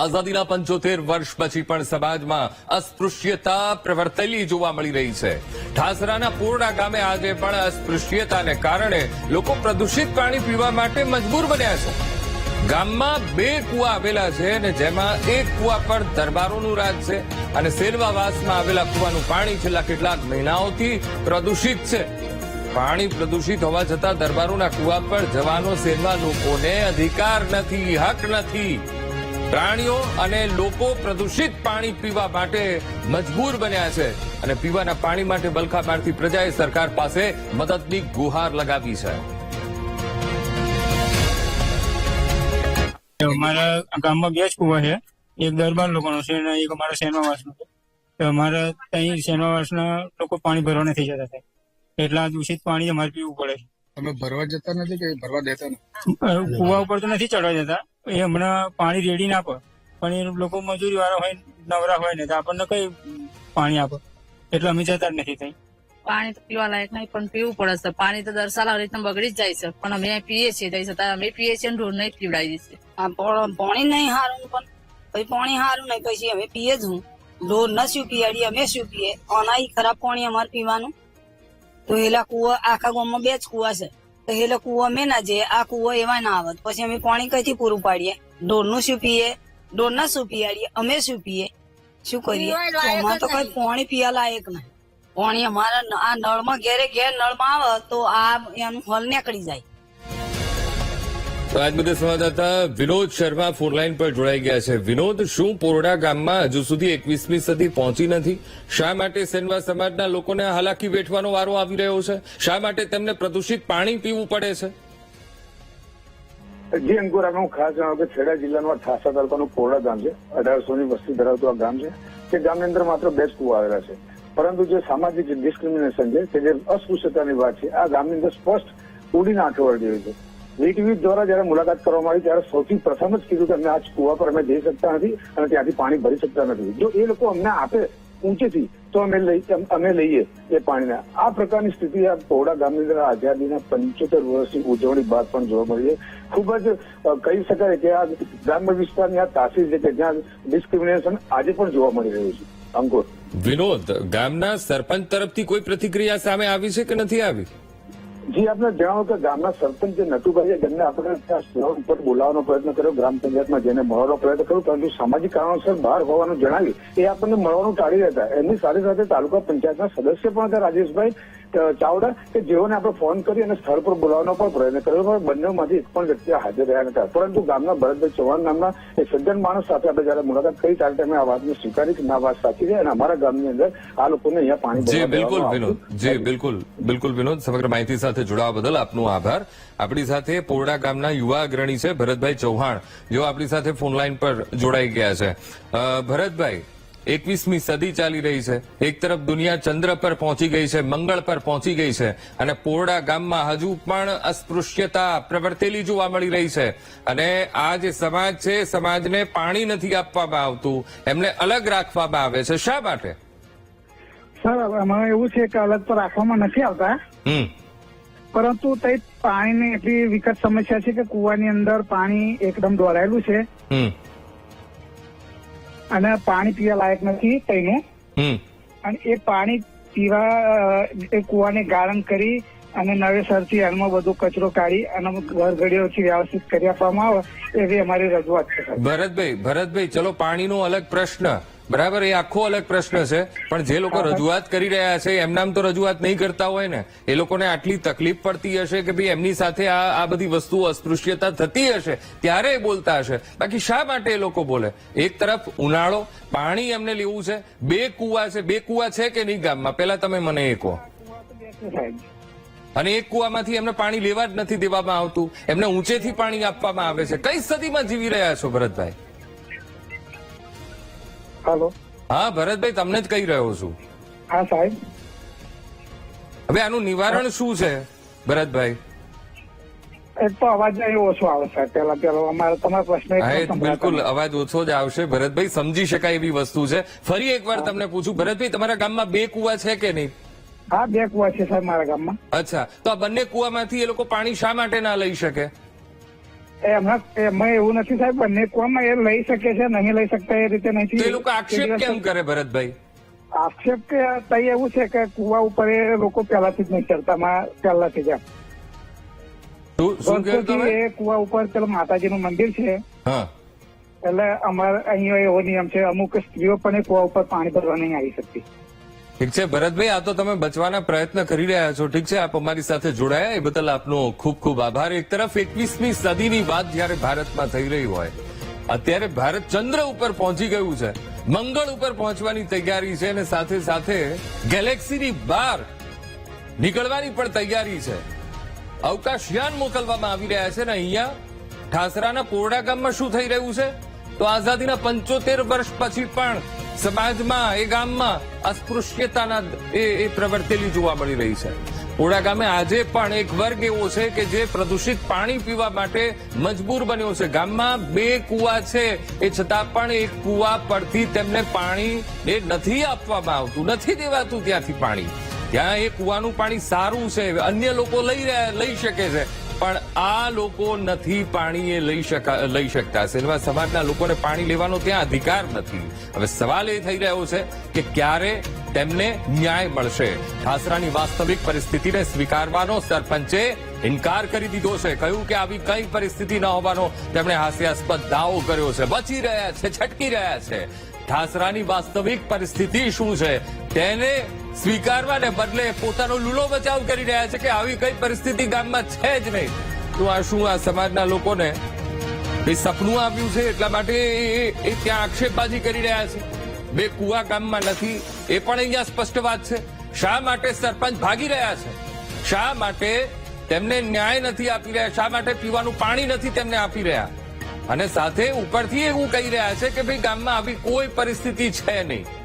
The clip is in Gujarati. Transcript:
આઝાદીના પંચોતેર વર્ષ પછી પણ સમાજમાં અસ્પૃશ્યતા પ્રવર્તેલી જોવા મળી રહી છે. ઠાસરાના પૂર્ણા ગામે આજે પણ અસ્પૃશ્યતાને કારણે લોકો પ્રદૂષિત પાણી પીવા માટે મજબૂર બન્યા છે. ગામમાં બે કુવા આવેલા છે અને જેમાં એક કુવા પર દરબારોનું રાજ છે અને સેલવાવાસમાં આવેલા કુવાનું પાણી છેલ્લા કેટલાક મહિનાઓથી પ્રદૂષિત છે. પાણી પ્રદૂષિત હોવા છતાં દરબારોના કુવા પર જવાનો સેલવા લોકોને અધિકાર નથી, હક નથી. પ્રાણીઓ અને લોકો પ્રદૂષિત પાણી પીવા માટે મજબૂર બન્યા છે. અને પીવાના પાણી માટે બલખા મારતી પ્રજાએ સરકાર પાસે મદદની ગુહાર લગાવી છે. અમારા ગામમાં બે જ કુવા છે. એક દરબાર લોકોનો છે અને એક અમારા સેનવાસનો છે. તો અમારા ત્યાં સેનવાસના લોકો પાણી ભરવા નથી જતા થાય એટલા દૂષિત પાણી અમારે પીવું પડે. છે તમે ભરવા જતા નથી કે ભરવા દેતા નથી? કુવા ઉપર તો નથી ચડવા જતા એ હમણાં પાણી રેડી ના આપે. પણ એ લોકો મજૂરી વાળા હોય નવરા હોય ને તો આપણને કઈ પાણી આપે? એટલે અમે જતા જ નથી થઈ પાણી તો પીવા લાયક નહીં પણ પીવું પડે છે. પાણી તો દર આવી રીતના બગડી જ જાય છે. પણ અમે પીએ છીએ તઈ છતાં અમે પીએ છીએ ને ઢોર નહીં પીવડાવી દઈએ પાણી નહીં હારું પણ પછી પાણી સારું નહીં પછી અમે પીએ જ હું. ઢોર ન શું પીવાડીએ અમે શું પીએ અનાઈ ખરાબ પાણી અમારે પીવાનું. તો એલા કુવા આખા ગામમાં બે જ કુવા છે. તો એલા કુવા અમે ના જઈએ. આ કુવો એવા ના આવત. પછી અમે પાણી કઈથી પૂરું પાડીએ? ઢોરનું શું પીએ? ઢોરના શું પીવાડીએ અમે શું પીએ? શું કરીએ? એમાં અમારે તો કઈ પાણી પીવા લાયક નહીં. પાણી અમારા આ આ નળમાં ઘેરે ઘેર નળમાં આવે તો આ એનું હલ નીકળી જાય. તો આજ મુદ્દે સંવાદદાતા વિનોદ શર્મા ફોનલાઈન પર જોડાઈ ગયા છે. વિનોદ, શું પોરડા ગામમાં હજુ સુધી એકવીસમી સદી પહોંચી નથી? શા માટે સેનવા સમાજના લોકોને હાલાકી વેઠવાનો વારો આવી રહ્યો છે? શા માટે તેમને પ્રદૂષિત પાણી પીવું પડે છે? જી અંકુર આપણે હું ખાસ જણાવું કે ખેડા જિલ્લાનું આ ઠાસા તાલુકાનું કોરડા ગામ છે. અઢારસો ની વસ્તી ધરાવતું આ ગામ છે તે ગામની અંદર માત્ર બે જ કુવા આવેલા છે. પરંતુ જે સામાજિક ડિસ્ક્રિમિનેશન છે, કે જે અસ્પૃશ્યતાની વાત છે, આ ગામની અંદર સ્પષ્ટ ઉડીને આંઠો વળી છે. રીટવીટ દ્વારા જયારે મુલાકાત કરવામાં આવી ત્યારે સૌથી પ્રથમ જ કીધું કે અમે આ કુવા પર અમે જઈ શકતા નથી અને ત્યાંથી પાણી ભરી શકતા નથી. જો એ લોકો અમને આપે ઊંચેથી, તો અમે લઈ અમે લઈએ એ પાણીને. આ પ્રકારની સ્થિતિ આ પહોળા ગામની અંદર આઝાદીના પંચોતેર વર્ષની ઉજવણી બાદ પણ જોવા મળી છે ખૂબ જ કહી શકાય કે આ ગ્રામ્ય વિસ્તારની આ તાસીર છે કે જ્યાં ડિસ્ક્રિમિનેશન આજે પણ જોવા મળી રહ્યું છે. અંકુર. વિનોદ, ગામના સરપંચ તરફથી કોઈ પ્રતિક્રિયા સામે આવી છે કે નથી આવી? જી, આપને જણાવો કે ગામના સરપંચ જે નટુભાઈએ જેમને આપણે ત્યાં સ્થળ ઉપર બોલાવવાનો પ્રયત્ન કર્યો, ગ્રામ પંચાયતમાં જેને મળવાનો પ્રયત્ન કર્યો, પરંતુ સામાજિક કારણોસર બહાર હોવાનું જણાવ્યું એ આપણને મળવાનું ટાળી રહેતા હતા એમની સાથે સાથે તાલુકા પંચાયતના સદસ્ય પણ હતા, રાજેશભાઈ. ચાવડા કે જેઓને આપણે ફોન કરી અને સ્થળ પર બોલાવવાનો પણ પ્રયત્ન કર્યો પણ બંનેમાંથી એક પણ વ્યક્તિ હાજર રહ્યા નતા પરંતુ ગામના ભરતભાઈ ચૌહાણ નામના એક સજ્જન માણસ સાથે આપણે જયારે મુલાકાત કરી ત્યારે તેમણે આ વાતને સ્વીકારી કે ના વાત સાચી છે અને અમારા ગામની અંદર આ લોકોને અહીંયા પાણી જી બિલકુલ વિનોદ. જી બિલકુલ બિલકુલ વિનોદ. સમગ્ર માહિતી સાથે જોડાવા બદલ આપનો આભાર. આપણી સાથે પોરડા ગામના યુવા અગ્રણી છે ભરતભાઈ ચૌહાણ. જેઓ આપણી સાથે ફોનલાઈન પર જોડાઈ ગયા છે. ભરતભાઈ એકવીસમી સદી ચાલી રહી છે. એક તરફ દુનિયા ચંદ્ર પર પહોંચી ગઈ છે મંગળ પર પહોંચી ગઈ છે અને પોરડા ગામમાં હજુ પણ અસ્પૃશ્યતા પ્રવર્તેલી જોવા મળી રહી છે. અને આ જે સમાજ છે સમાજને પાણી નથી આપવામાં આવતું એમને અલગ રાખવામાં આવે છે. શા માટે? સર એમાં એવું છે કે અલગ તો રાખવામાં નથી આવતા. પરંતુ તે પાણીની એટલી વિકટ સમસ્યા છે કે કુવાની અંદર પાણી એકદમ દોરાયેલું છે. અને પાણી પીવા લાયક નથી તેનું અને એ પાણી પીવા એ કુવાને ગાળણ કરી અને નવેસરથી હાલમાં બધું કચરો કાઢી અને ઘરઘડીઓથી વ્યવસ્થિત કરી આપવામાં આવે એવી અમારી રજૂઆત છે. ભરતભાઈ ભરતભાઈ ચલો પાણીનો અલગ પ્રશ્ન. બરાબર એ આખો અલગ પ્રશ્ન છે. પણ જે લોકો રજૂઆત કરી રહ્યા છે એમનામ તો રજૂઆત નહીં કરતા હોય ને એ લોકોને આટલી તકલીફ પડતી હશે કે ભાઈ એમની સાથે આ આ બધી વસ્તુ અસ્પૃશ્યતા થતી હશે ત્યારે એ બોલતા હશે. બાકી શા માટે એ લોકો બોલે? એક તરફ ઉનાળો પાણી એમને લેવું છે. બે કુવા છે. બે કુવા છે કે નહીં ગામમાં? પેલા તમે મને એ કહો. અને એક કુવામાંથી એમને પાણી લેવા જ નથી દેવામાં આવતું. એમને ઊંચેથી પાણી આપવામાં આવે છે. કઈ સદીમાં જીવી રહ્યા છો ભરતભાઈ? હાલો. હા ભરતભાઈ તમને જ કહી રહ્યો છું. હા સાહેબ. હવે આનું નિવારણ શું છે ભરતભાઈ? એક તો અવાજ ઓછો પેલા પેલો અમારે તમારો પ્રશ્ન બિલકુલ અવાજ ઓછો જ આવશે. ભરતભાઈ સમજી શકાય એવી વસ્તુ છે. ફરી એકવાર તમને પૂછું ભરતભાઈ તમારા ગામમાં બે કુવા છે કે નહીં? હા બે કુવા છે સાહેબ મારા ગામમાં. અચ્છા. તો આ બંને કુવામાંથી એ લોકો પાણી શા માટે ના લઈ શકે? એમાં એમાં એવું નથી સાહેબ બંને કુવામાં એ લઈ શકે છે નહીં લઈ શકતા એ રીતે તો એ લોકો આક્ષેપ કેમ કરે ભરતભાઈ? આક્ષેપ કે તઈ એવું છે કે કુવા ઉપર એ લોકો પહેલાથી જ નહીં ચડતા માં પહેલાથી જ એ કુવા ઉપર પેલું માતાજીનું મંદિર છે. એટલે અમારે અહીંયા એવો નિયમ છે અમુક સ્ત્રીઓ પણ એ કુવા ઉપર પાણી ભરવા નહીં આવી શકતી. ઠીક છે? ભરતભાઈ, આ તો તમે બચવાના પ્રયત્ન કરી રહ્યા છો. ઠીક છે? આપ અમારી સાથે જોડાયા. એ બદલ આપનો ખૂબ ખૂબ આભાર. એક તરફ એકવીસમી સદીની વાત જ્યારે ભારતમાં થઈ રહી હોય, અત્યારે ભારત ચંદ્ર ઉપર પહોંચી ગયું છે. મંગળ ઉપર પહોંચવાની તૈયારી છે અને સાથે સાથે ગેલેક્સીની બહાર નીકળવાની પણ તૈયારી છે. અવકાશયાન મોકલવામાં આવી રહ્યા છે ને અહીંયા ઠાસરાના પોરડા ગામમાં શું થઈ રહ્યું છે? તો આઝાદીના પંચોતેર વર્ષ પછી પણ સમાજમાં, એ ગામમાં અસ્પૃશ્યતાના એ પ્રવર્તેલી જોવા મળી રહી છે. ઓડા ગામે આજે પણ એક વર્ગ એવો છે કે જે પ્રદૂષિત પાણી પીવા માટે મજબૂર બન્યો છે. ગામમાં બે કુવા છે, એ છતાં પણ એક કુવા પરથી તેમને પાણી એ નથી આપવામાં આવતું, નથી દેવાતું ત્યાંથી પાણી. ત્યાં એ કુવાનું પાણી સારું છે, અન્ય લોકો લઈ રહ્યા, લઈ શકે છે. પણ આ લોકો નથી પાણી એ લઈ શકા, લઈ શકતા. સેલવા સમાજના લોકોને પાણી લેવાનો ત્યાં અધિકાર નથી. હવે સવાલ એ થઈ રહ્યો છે કે ક્યારે તેમને ન્યાય મળશે? ઠાસરાની વાસ્તવિક પરિસ્થિતિને સ્વીકારવાનો સરપંચે ઇનકાર કરી દીધો છે. કહ્યું કે આવી કઈ પરિસ્થિતિ ન હોવાનો તેમણે હાસ્યાસ્પદ દાવો કર્યો છે. બચી રહ્યા છે, છટકી રહ્યા છે. ઠાસરાની વાસ્તવિક પરિસ્થિતિ શું છે? તેને સ્વીકારવાને બદલે પોતાનો લૂલો બચાવ કરી રહ્યા છે કે આવી કઈ પરિસ્થિતિ ગામમાં છે જ નહીં. તો આ શું આ સમાજના લોકોને એ સપનું આવ્યું છે? એટલા માટે એ ત્યાં આક્ષેપબાજી કરી રહ્યા છે. બે કુવા ગામમાં નથી. એ પણ અહીંયા સ્પષ્ટ વાત છે. શા માટે સરપંચ ભાગી રહ્યા છે? શા માટે તેમને ન્યાય નથી આપી રહ્યા? શા માટે પીવાનું પાણી નથી તેમને આપી રહ્યા? અને સાથે ઉપરથી એવું કહી રહ્યા છે કે ભાઈ ગામમાં આવી કોઈ પરિસ્થિતિ છે નહીં.